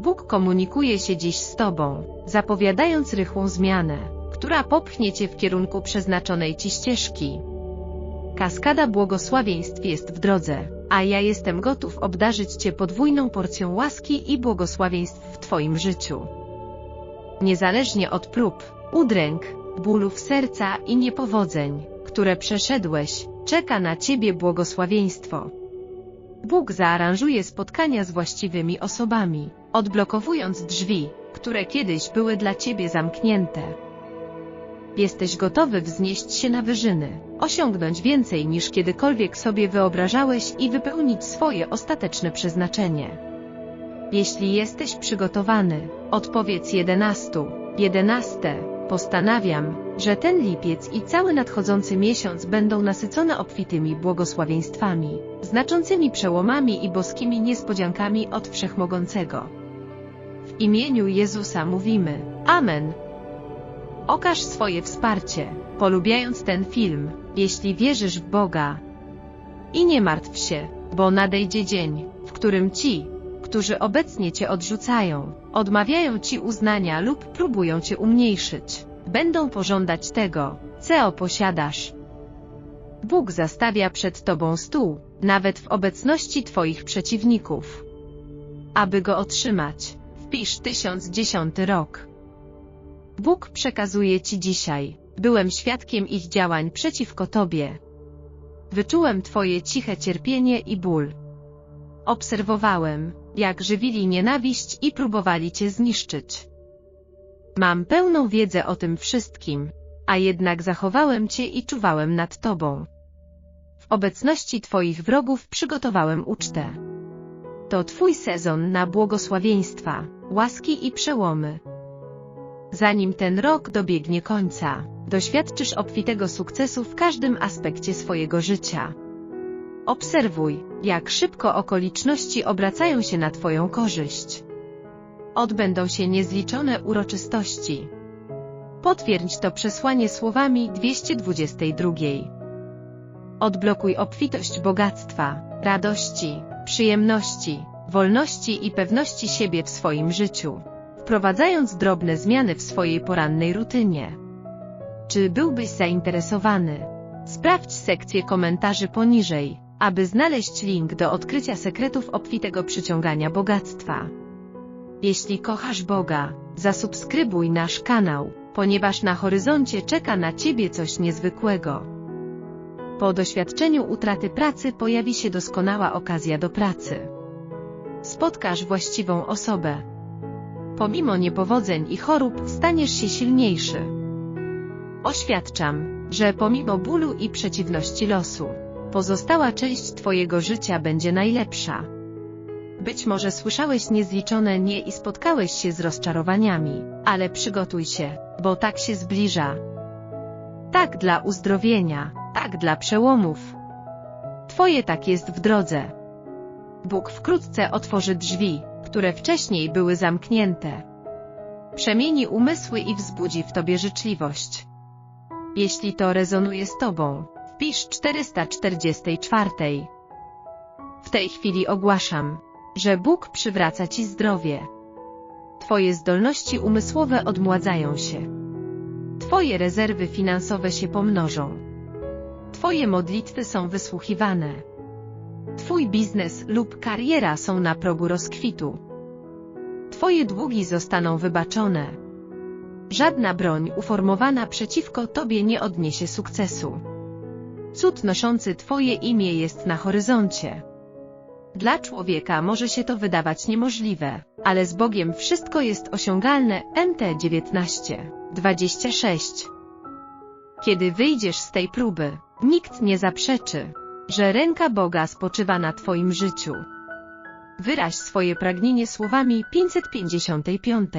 Bóg komunikuje się dziś z Tobą, zapowiadając rychłą zmianę, która popchnie Cię w kierunku przeznaczonej Ci ścieżki. Kaskada błogosławieństw jest w drodze, a ja jestem gotów obdarzyć Cię podwójną porcją łaski i błogosławieństw w Twoim życiu. Niezależnie od prób, udręk, bólów serca i niepowodzeń, które przeszedłeś, czeka na Ciebie błogosławieństwo. Bóg zaaranżuje spotkania z właściwymi osobami, odblokowując drzwi, które kiedyś były dla Ciebie zamknięte. Jesteś gotowy wznieść się na wyżyny, osiągnąć więcej niż kiedykolwiek sobie wyobrażałeś i wypełnić swoje ostateczne przeznaczenie. Jeśli jesteś przygotowany, odpowiedz 11. 11. Postanawiam, że ten lipiec i cały nadchodzący miesiąc będą nasycone obfitymi błogosławieństwami, znaczącymi przełomami i boskimi niespodziankami od Wszechmogącego. W imieniu Jezusa mówimy Amen. Okaż swoje wsparcie, polubiając ten film, jeśli wierzysz w Boga. I nie martw się, bo nadejdzie dzień, w którym ci, którzy obecnie Cię odrzucają, odmawiają Ci uznania lub próbują Cię umniejszyć, będą pożądać tego, co posiadasz. Bóg zastawia przed Tobą stół, nawet w obecności Twoich przeciwników. Aby go otrzymać, wpisz 1010 rok. Bóg przekazuje Ci dzisiaj, byłem świadkiem ich działań przeciwko Tobie. Wyczułem Twoje ciche cierpienie i ból. Obserwowałem, jak żywili nienawiść i próbowali Cię zniszczyć. Mam pełną wiedzę o tym wszystkim, a jednak zachowałem Cię i czuwałem nad Tobą. W obecności Twoich wrogów przygotowałem ucztę. To Twój sezon na błogosławieństwa, łaski i przełomy. Zanim ten rok dobiegnie końca, doświadczysz obfitego sukcesu w każdym aspekcie swojego życia. Obserwuj, jak szybko okoliczności obracają się na Twoją korzyść. Odbędą się niezliczone uroczystości. Potwierdź to przesłanie słowami 222. Odblokuj obfitość bogactwa, radości, przyjemności, wolności i pewności siebie w swoim życiu, wprowadzając drobne zmiany w swojej porannej rutynie. Czy byłbyś zainteresowany? Sprawdź sekcję komentarzy poniżej, aby znaleźć link do odkrycia sekretów obfitego przyciągania bogactwa. Jeśli kochasz Boga, zasubskrybuj nasz kanał, ponieważ na horyzoncie czeka na Ciebie coś niezwykłego. Po doświadczeniu utraty pracy pojawi się doskonała okazja do pracy. Spotkasz właściwą osobę. Pomimo niepowodzeń i chorób staniesz się silniejszy. Oświadczam, że pomimo bólu i przeciwności losu, pozostała część Twojego życia będzie najlepsza. Być może słyszałeś niezliczone nie i spotkałeś się z rozczarowaniami, ale przygotuj się, bo tak się zbliża. Tak dla uzdrowienia, tak dla przełomów. Twoje tak jest w drodze. Bóg wkrótce otworzy drzwi, które wcześniej były zamknięte. Przemieni umysły i wzbudzi w Tobie życzliwość. Jeśli to rezonuje z Tobą, wpisz 444. W tej chwili ogłaszam, że Bóg przywraca Ci zdrowie. Twoje zdolności umysłowe odmładzają się. Twoje rezerwy finansowe się pomnożą. Twoje modlitwy są wysłuchiwane. Twój biznes lub kariera są na progu rozkwitu. Twoje długi zostaną wybaczone. Żadna broń uformowana przeciwko Tobie nie odniesie sukcesu. Cud noszący Twoje imię jest na horyzoncie. Dla człowieka może się to wydawać niemożliwe, ale z Bogiem wszystko jest osiągalne. MT 19, 26. Kiedy wyjdziesz z tej próby, nikt nie zaprzeczy, że ręka Boga spoczywa na Twoim życiu. Wyraź swoje pragnienie słowami 555.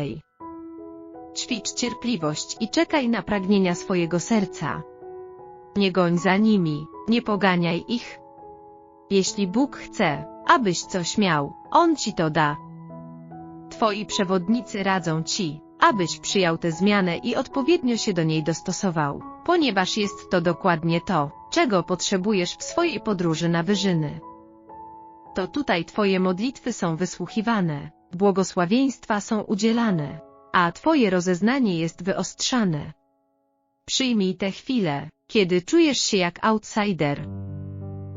Ćwicz cierpliwość i czekaj na pragnienia swojego serca. Nie goń za nimi, nie poganiaj ich. Jeśli Bóg chce, abyś coś miał, On ci to da. Twoi przewodnicy radzą ci, abyś przyjął tę zmianę i odpowiednio się do niej dostosował, ponieważ jest to dokładnie to, czego potrzebujesz w swojej podróży na wyżyny. To tutaj Twoje modlitwy są wysłuchiwane, błogosławieństwa są udzielane, a Twoje rozeznanie jest wyostrzane. Przyjmij tę chwilę, kiedy czujesz się jak outsider.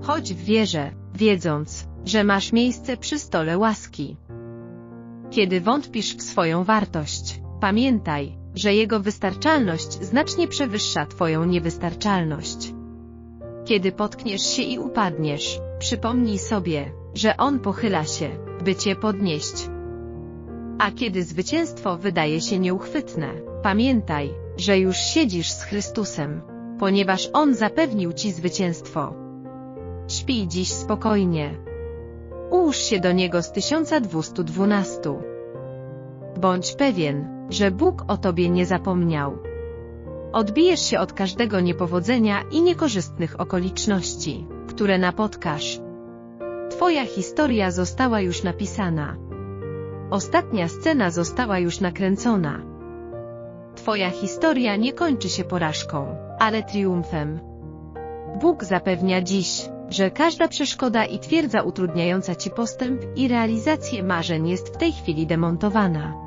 Chodź w wierze, wiedząc, że masz miejsce przy stole łaski. Kiedy wątpisz w swoją wartość, pamiętaj, że Jego wystarczalność znacznie przewyższa Twoją niewystarczalność. Kiedy potkniesz się i upadniesz, przypomnij sobie, że On pochyla się, by Cię podnieść. A kiedy zwycięstwo wydaje się nieuchwytne, pamiętaj, że już siedzisz z Chrystusem, ponieważ On zapewnił Ci zwycięstwo. Śpij dziś spokojnie. Ułóż się do Niego z 1212. Bądź pewien, że Bóg o Tobie nie zapomniał. Odbijesz się od każdego niepowodzenia i niekorzystnych okoliczności, które napotkasz. Twoja historia została już napisana. Ostatnia scena została już nakręcona. Twoja historia nie kończy się porażką, ale triumfem. Bóg zapewnia dziś, że każda przeszkoda i twierdza utrudniająca Ci postęp i realizację marzeń jest w tej chwili demontowana.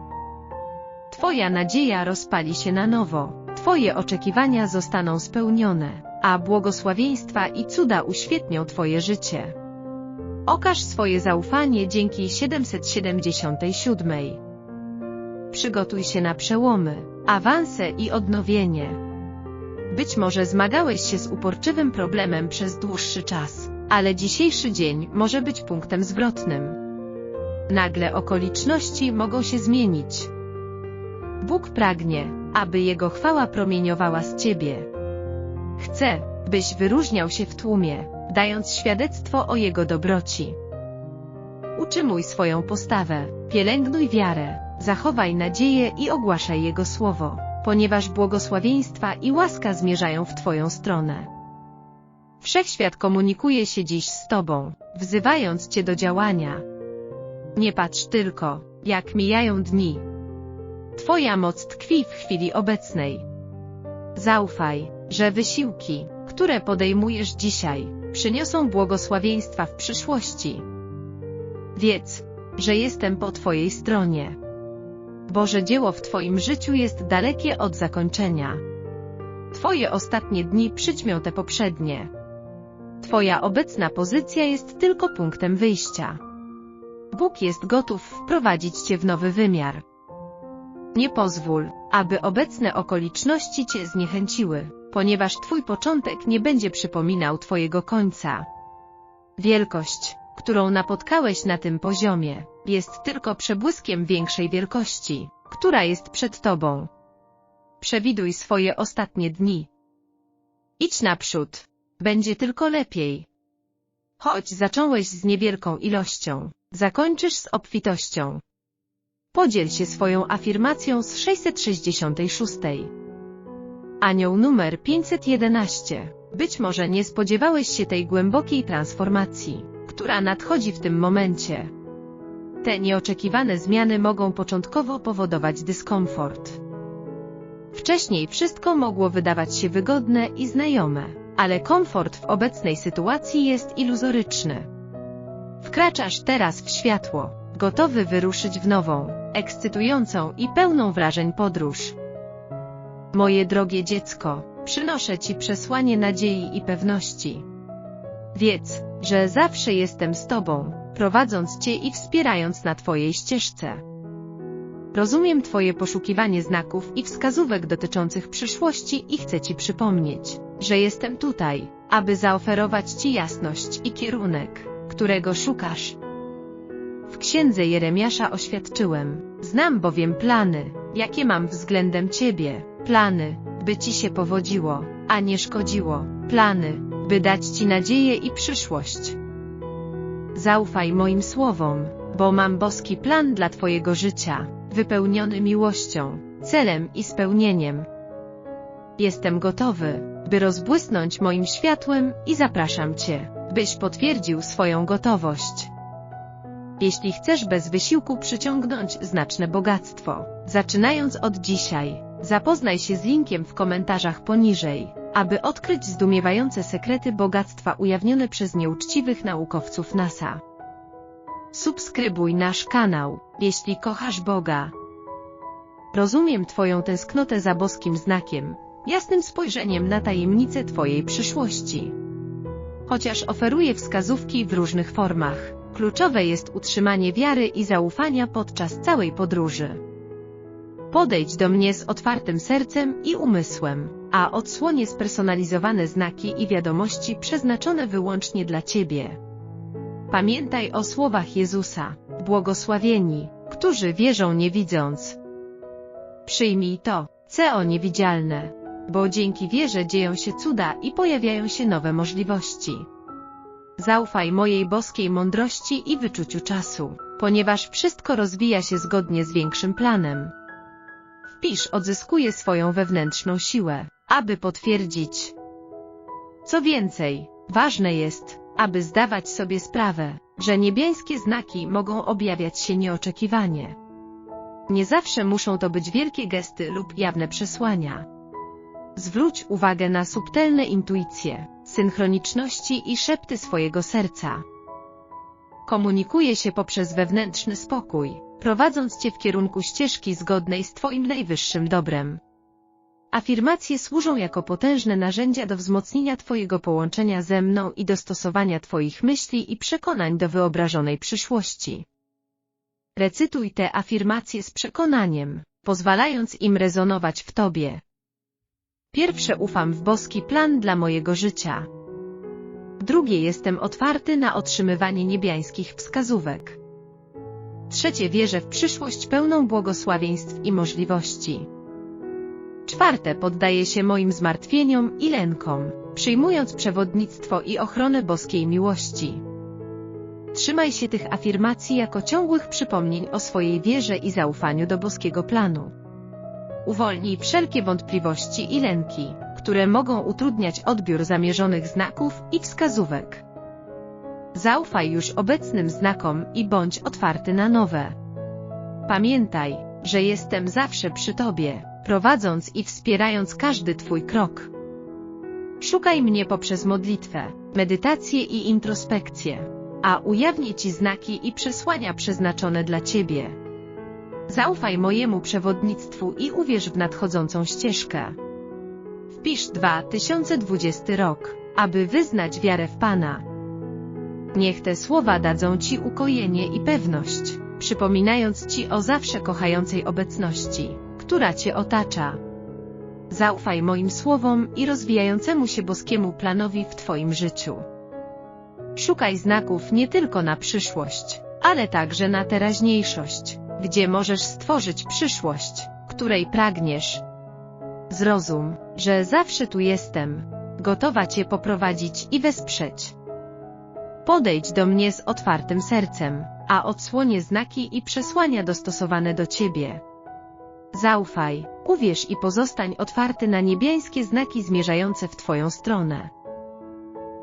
Twoja nadzieja rozpali się na nowo, Twoje oczekiwania zostaną spełnione, a błogosławieństwa i cuda uświetnią Twoje życie. Okaż swoje zaufanie dzięki 777. Przygotuj się na przełomy, awanse i odnowienie. Być może zmagałeś się z uporczywym problemem przez dłuższy czas, ale dzisiejszy dzień może być punktem zwrotnym. Nagle okoliczności mogą się zmienić. Bóg pragnie, aby Jego chwała promieniowała z Ciebie. Chce, byś wyróżniał się w tłumie, dając świadectwo o Jego dobroci. Utrzymuj swoją postawę, pielęgnuj wiarę, zachowaj nadzieję i ogłaszaj Jego słowo, ponieważ błogosławieństwa i łaska zmierzają w Twoją stronę. Wszechświat komunikuje się dziś z Tobą, wzywając Cię do działania. Nie patrz tylko, jak mijają dni. Twoja moc tkwi w chwili obecnej. Zaufaj, że wysiłki, które podejmujesz dzisiaj, przyniosą błogosławieństwa w przyszłości. Wiedz, że jestem po Twojej stronie. Boże dzieło w Twoim życiu jest dalekie od zakończenia. Twoje ostatnie dni przyćmią te poprzednie. Twoja obecna pozycja jest tylko punktem wyjścia. Bóg jest gotów wprowadzić Cię w nowy wymiar. Nie pozwól, aby obecne okoliczności Cię zniechęciły, ponieważ Twój początek nie będzie przypominał Twojego końca. Wielkość, którą napotkałeś na tym poziomie, jest tylko przebłyskiem większej wielkości, która jest przed Tobą. Przewiduj swoje ostatnie dni. Idź naprzód. Będzie tylko lepiej. Choć zacząłeś z niewielką ilością, zakończysz z obfitością. Podziel się swoją afirmacją z 666. Anioł numer 511. Być może nie spodziewałeś się tej głębokiej transformacji, która nadchodzi w tym momencie. Te nieoczekiwane zmiany mogą początkowo powodować dyskomfort. Wcześniej wszystko mogło wydawać się wygodne i znajome, ale komfort w obecnej sytuacji jest iluzoryczny. Wkraczasz teraz w światło, gotowy wyruszyć w nową, ekscytującą i pełną wrażeń podróż. Moje drogie dziecko, przynoszę Ci przesłanie nadziei i pewności. Wiedz, że zawsze jestem z Tobą, prowadząc Cię i wspierając na Twojej ścieżce. Rozumiem Twoje poszukiwanie znaków i wskazówek dotyczących przyszłości i chcę Ci przypomnieć, że jestem tutaj, aby zaoferować Ci jasność i kierunek, którego szukasz. W księdze Jeremiasza oświadczyłem, znam bowiem plany, jakie mam względem Ciebie, plany, by Ci się powodziło, a nie szkodziło, plany, by dać Ci nadzieję i przyszłość. Zaufaj moim słowom, bo mam boski plan dla Twojego życia, wypełniony miłością, celem i spełnieniem. Jestem gotowy, by rozbłysnąć moim światłem i zapraszam Cię, byś potwierdził swoją gotowość. Jeśli chcesz bez wysiłku przyciągnąć znaczne bogactwo, zaczynając od dzisiaj, zapoznaj się z linkiem w komentarzach poniżej, aby odkryć zdumiewające sekrety bogactwa ujawnione przez nieuczciwych naukowców NASA. Subskrybuj nasz kanał, jeśli kochasz Boga. Rozumiem Twoją tęsknotę za boskim znakiem, jasnym spojrzeniem na tajemnicę Twojej przyszłości. Chociaż oferuję wskazówki w różnych formach, kluczowe jest utrzymanie wiary i zaufania podczas całej podróży. Podejdź do mnie z otwartym sercem i umysłem, a odsłonię spersonalizowane znaki i wiadomości przeznaczone wyłącznie dla Ciebie. Pamiętaj o słowach Jezusa, błogosławieni, którzy wierzą nie widząc. Przyjmij to, CO niewidzialne, bo dzięki wierze dzieją się cuda i pojawiają się nowe możliwości. Zaufaj mojej boskiej mądrości i wyczuciu czasu, ponieważ wszystko rozwija się zgodnie z większym planem. Wpisz odzyskuje swoją wewnętrzną siłę, aby potwierdzić. Co więcej, ważne jest, aby zdawać sobie sprawę, że niebiańskie znaki mogą objawiać się nieoczekiwanie. Nie zawsze muszą to być wielkie gesty lub jawne przesłania. Zwróć uwagę na subtelne intuicje, synchroniczności i szepty swojego serca. Komunikuje się poprzez wewnętrzny spokój, prowadząc Cię w kierunku ścieżki zgodnej z Twoim najwyższym dobrem. Afirmacje służą jako potężne narzędzia do wzmocnienia Twojego połączenia ze mną i dostosowania Twoich myśli i przekonań do wyobrażonej przyszłości. Recytuj te afirmacje z przekonaniem, pozwalając im rezonować w Tobie. Pierwsze ufam w boski plan dla mojego życia. Drugie jestem otwarty na otrzymywanie niebiańskich wskazówek. Trzecie wierzę w przyszłość pełną błogosławieństw i możliwości. Czwarte poddaję się moim zmartwieniom i lękom, przyjmując przewodnictwo i ochronę boskiej miłości. Trzymaj się tych afirmacji jako ciągłych przypomnień o swojej wierze i zaufaniu do boskiego planu. Uwolnij wszelkie wątpliwości i lęki, które mogą utrudniać odbiór zamierzonych znaków i wskazówek. Zaufaj już obecnym znakom i bądź otwarty na nowe. Pamiętaj, że jestem zawsze przy Tobie, prowadząc i wspierając każdy Twój krok. Szukaj mnie poprzez modlitwę, medytację i introspekcję, a ujawnię Ci znaki i przesłania przeznaczone dla Ciebie. Zaufaj mojemu przewodnictwu i uwierz w nadchodzącą ścieżkę. Wpisz 2020 rok, aby wyznać wiarę w Pana. Niech te słowa dadzą Ci ukojenie i pewność, przypominając Ci o zawsze kochającej obecności, która Cię otacza. Zaufaj moim słowom i rozwijającemu się boskiemu planowi w Twoim życiu. Szukaj znaków nie tylko na przyszłość, ale także na teraźniejszość, gdzie możesz stworzyć przyszłość, której pragniesz. Zrozum, że zawsze tu jestem, gotowa Cię poprowadzić i wesprzeć. Podejdź do mnie z otwartym sercem, a odsłonię znaki i przesłania dostosowane do Ciebie. Zaufaj, uwierz i pozostań otwarty na niebiańskie znaki zmierzające w Twoją stronę.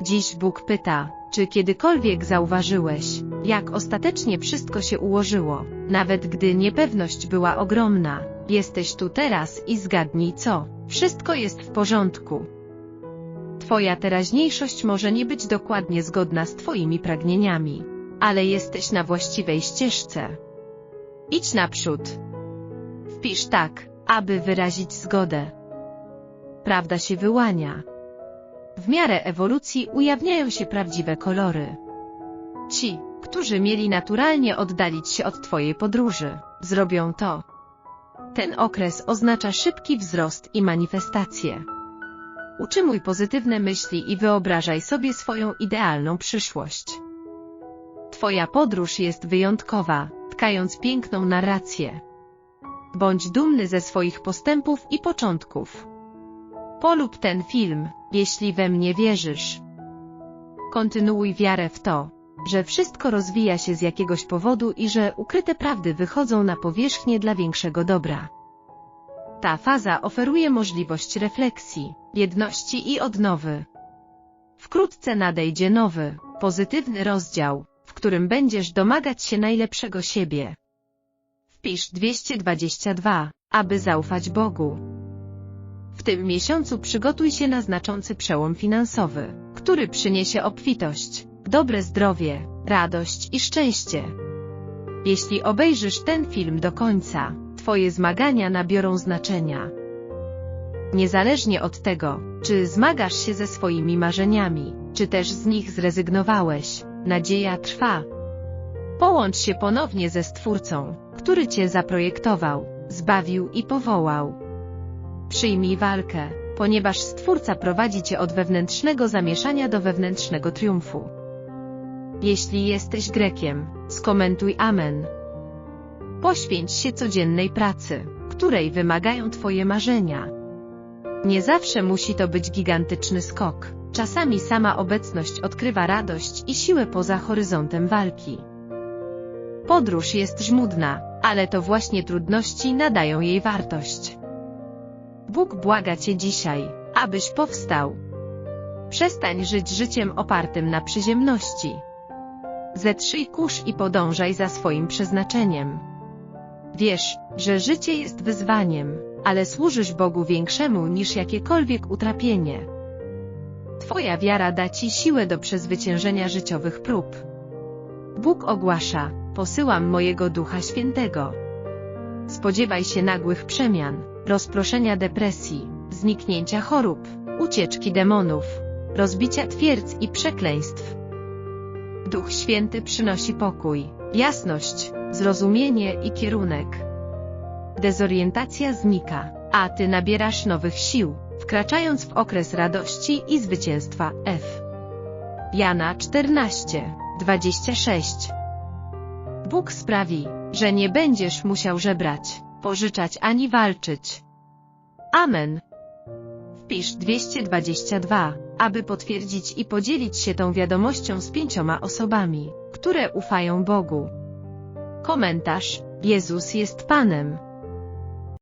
Dziś Bóg pyta, czy kiedykolwiek zauważyłeś, jak ostatecznie wszystko się ułożyło, nawet gdy niepewność była ogromna. Jesteś tu teraz i zgadnij co, wszystko jest w porządku. Twoja teraźniejszość może nie być dokładnie zgodna z Twoimi pragnieniami, ale jesteś na właściwej ścieżce. Idź naprzód. Wpisz tak, aby wyrazić zgodę. Prawda się wyłania. W miarę ewolucji ujawniają się prawdziwe kolory. Ci, którzy mieli naturalnie oddalić się od Twojej podróży, zrobią to. Ten okres oznacza szybki wzrost i manifestację. Utrzymuj pozytywne myśli i wyobrażaj sobie swoją idealną przyszłość. Twoja podróż jest wyjątkowa, tkając piękną narrację. Bądź dumny ze swoich postępów i początków. Polub ten film, jeśli we mnie wierzysz. Kontynuuj wiarę w to, że wszystko rozwija się z jakiegoś powodu i że ukryte prawdy wychodzą na powierzchnię dla większego dobra. Ta faza oferuje możliwość refleksji, jedności i odnowy. Wkrótce nadejdzie nowy, pozytywny rozdział, w którym będziesz domagać się najlepszego siebie. Wpisz 222, aby zaufać Bogu. Tym miesiącu przygotuj się na znaczący przełom finansowy, który przyniesie obfitość, dobre zdrowie, radość i szczęście. Jeśli obejrzysz ten film do końca, Twoje zmagania nabiorą znaczenia. Niezależnie od tego, czy zmagasz się ze swoimi marzeniami, czy też z nich zrezygnowałeś, nadzieja trwa. Połącz się ponownie ze Stwórcą, który Cię zaprojektował, zbawił i powołał. Przyjmij walkę, ponieważ Stwórca prowadzi Cię od wewnętrznego zamieszania do wewnętrznego triumfu. Jeśli jesteś Grekiem, skomentuj Amen. Poświęć się codziennej pracy, której wymagają Twoje marzenia. Nie zawsze musi to być gigantyczny skok. Czasami sama obecność odkrywa radość i siłę poza horyzontem walki. Podróż jest żmudna, ale to właśnie trudności nadają jej wartość. Bóg błaga Cię dzisiaj, abyś powstał. Przestań żyć życiem opartym na przyziemności. Zetrzyj kurz i podążaj za swoim przeznaczeniem. Wiesz, że życie jest wyzwaniem, ale służysz Bogu większemu niż jakiekolwiek utrapienie. Twoja wiara da Ci siłę do przezwyciężenia życiowych prób. Bóg ogłasza, posyłam mojego Ducha Świętego. Spodziewaj się nagłych przemian, rozproszenia depresji, zniknięcia chorób, ucieczki demonów, rozbicia twierdz i przekleństw. Duch Święty przynosi pokój, jasność, zrozumienie i kierunek. Dezorientacja znika, a Ty nabierasz nowych sił, wkraczając w okres radości i zwycięstwa F. Jana 14, 26 Bóg sprawi, że nie będziesz musiał żebrać, pożyczać ani walczyć. Amen. Wpisz 222, aby potwierdzić i podzielić się tą wiadomością z pięcioma osobami, które ufają Bogu. Komentarz: Jezus jest Panem.